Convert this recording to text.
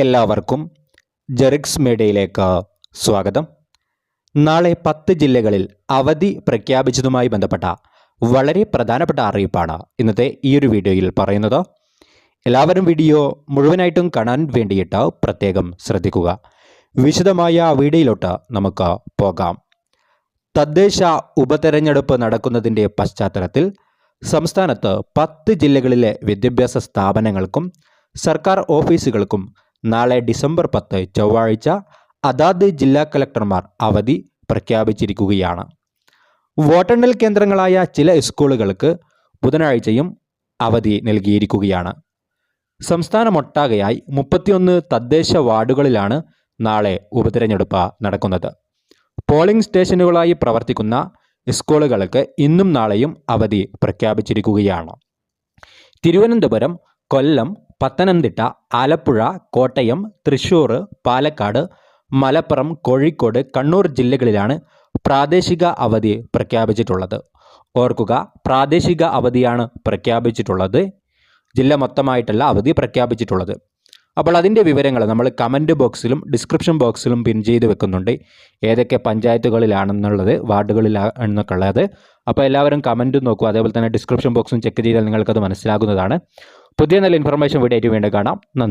എല്ലാവർക്കും ജെറിക്സ് മീഡിയയിലേക്ക് സ്വാഗതം. നാളെ പത്ത് ജില്ലകളിൽ അവധി പ്രഖ്യാപിച്ചതുമായി ബന്ധപ്പെട്ട വളരെ പ്രധാനപ്പെട്ട അറിയിപ്പാണ് ഇന്നത്തെ ഈ ഒരു വീഡിയോയിൽ പറയുന്നത്. എല്ലാവരും വീഡിയോ മുഴുവനായിട്ടും കാണാൻ വേണ്ടിയിട്ട് പ്രത്യേകം ശ്രദ്ധിക്കുക. വിശദമായ വീഡിയോയിലോട്ട് നമുക്ക് പോകാം. തദ്ദേശ ഉപതെരഞ്ഞെടുപ്പ് നടക്കുന്നതിന്റെ പശ്ചാത്തലത്തിൽ സംസ്ഥാനത്ത് പത്ത് ജില്ലകളിലെ വിദ്യാഭ്യാസ സ്ഥാപനങ്ങൾക്കും സർക്കാർ ഓഫീസുകൾക്കും നാളെ ഡിസംബർ പത്ത് ചൊവ്വാഴ്ച അതാത് ജില്ലാ കലക്ടർമാർ അവധി പ്രഖ്യാപിച്ചിരിക്കുകയാണ്. വോട്ടെണ്ണൽ കേന്ദ്രങ്ങളായ ചില സ്കൂളുകൾക്ക് ബുധനാഴ്ചയും അവധി നൽകിയിരിക്കുകയാണ്. സംസ്ഥാനമൊട്ടാകെയായി മുപ്പത്തിയൊന്ന് തദ്ദേശ വാർഡുകളിലാണ് നാളെ ഉപതിരഞ്ഞെടുപ്പ് നടക്കുന്നത്. പോളിംഗ് സ്റ്റേഷനുകളായി പ്രവർത്തിക്കുന്ന സ്കൂളുകൾക്ക് ഇന്നും നാളെയും അവധി പ്രഖ്യാപിച്ചിരിക്കുകയാണ്. തിരുവനന്തപുരം കൊല്ലം പത്തനംതിട്ട ആലപ്പുഴ കോട്ടയം തൃശ്ശൂർ പാലക്കാട് മലപ്പുറം കോഴിക്കോട് കണ്ണൂർ ജില്ലകളിലാണ് പ്രാദേശിക അവധി പ്രഖ്യാപിച്ചിട്ടുള്ളത്. ഓർക്കുക പ്രാദേശിക അവധിയാണ് പ്രഖ്യാപിച്ചിട്ടുള്ളത്. ജില്ല മൊത്തമായിട്ടല്ല അവധി പ്രഖ്യാപിച്ചിട്ടുള്ളത്. അപ്പോൾ അതിന്റെ വിവരങ്ങൾ നമ്മൾ കമന്റ് ബോക്സിലും ഡിസ്ക്രിപ്ഷൻ ബോക്സിലും പിൻ ചെയ്ത് വെക്കുന്നുണ്ട്. ഏതൊക്കെ പഞ്ചായത്തുകളിലാണെന്നുള്ളത് വാർഡുകളിലാണെന്നൊക്കെ ഉള്ളത്. അപ്പോൾ എല്ലാവരും കമന്റും നോക്കുക അതേപോലെ തന്നെ ഡിസ്ക്രിപ്ഷൻ ബോക്സും ചെക്ക് ചെയ്താൽ നിങ്ങൾക്കത് മനസ്സിലാകുന്നതാണ്. പുതിയ നല്ല ഇൻഫർമേഷൻ വീഡിയോ ആയിട്ട് വീണ്ടും കാണാം. നന്ദി.